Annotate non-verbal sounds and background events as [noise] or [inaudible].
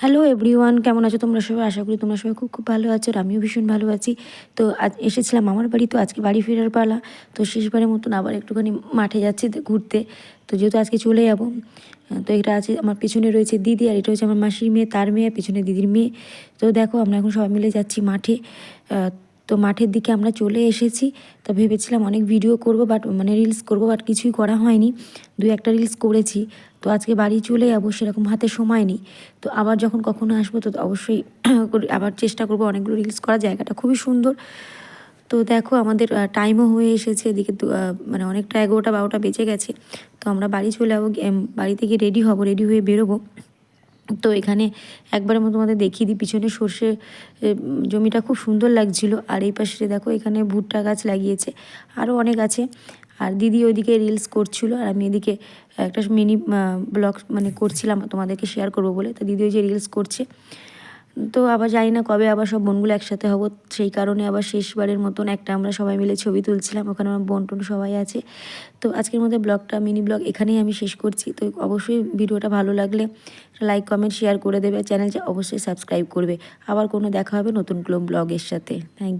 Hello everyone কেমন আছো তোমরা সবাই? আশা করি তোমরা সবাই খুব খুব ভালো আছো আর আমিও ভীষণ ভালো আছি। তো আজ এসেছিলাম আমার বাড়ি, তো আজকে বাড়ি ফেরার পালা। তো শেষবারের মতন আবার একটুখানি মাঠে যাচ্ছি ঘুরতে। তো যেহেতু আজকে চলে যাব তো এটা আছে আমার পিছনে রয়েছে দিদি আর এটা হচ্ছে আমার মাসির মেয়ে, তার মেয়ে, পিছনে দিদির মেয়ে। তো দেখো আমরা এখন সবাই মিলে যাচ্ছি মাঠে। তো মাঠের দিকে আমরা চলে এসেছি। তো ভেবেছিলাম অনেক ভিডিও করব বাট মানে রিলস করব বাট কিছুই করা হয়নি। দু একটা রিলস করেছি। তো আজকে বাড়ি চলে যাব সেরকম হাতে সময় নেই। তো আবার যখন কখনো আসব তো অবশ্যই [clears throat] আবার চেষ্টা করব অনেকগুলো রিলস করার। জায়গাটা খুবই সুন্দর। তো দেখো আমাদের টাইমও হয়ে এসেছে। এদিকে মানে অনেকটা এগারোটা বারোটা বেজে গেছে। তো আমরা বাড়ি চলে যাব বাড়িতে গিয়ে, রেডি হব রেডি হয়ে বেরোবো। তো এখানে একবার আমি তোমাদের দেখিয়ে দিই, পিছনে সর্ষে জমিটা খুব সুন্দর লাগছিল। আর এই পাশে দেখো এখানে ভুট্টা গাছ লাগিয়েছে আরও অনেক আছে। আর দিদি ওইদিকে রিলস করছিল, আর আমি এদিকে একটা মিনি ব্লগ মানে করছিলাম, তোমাদেরকে শেয়ার করব বলে। তো দিদি ওই যে রিলস করছে। তো আবার জানি না কবে আবার সব বোনগুলো একসাথে হব। সেই কারণে আবার শেষবারের মতন একটা আমরা সবাই মিলে ছবি তুলছিলাম। ওখানে আমার বোন টোন সবাই আছে। তো আজকের মধ্যে ব্লগটা, মিনি ব্লগ এখানেই আমি শেষ করছি। তো অবশ্যই ভিডিওটা ভালো লাগলে লাইক, কমেন্ট, শেয়ার করে দেবে। চ্যানেলটা অবশ্যই সাবস্ক্রাইব করবে। আবার কোনো দেখা হবে নতুন কোনো ব্লগের সাথে। থ্যাংক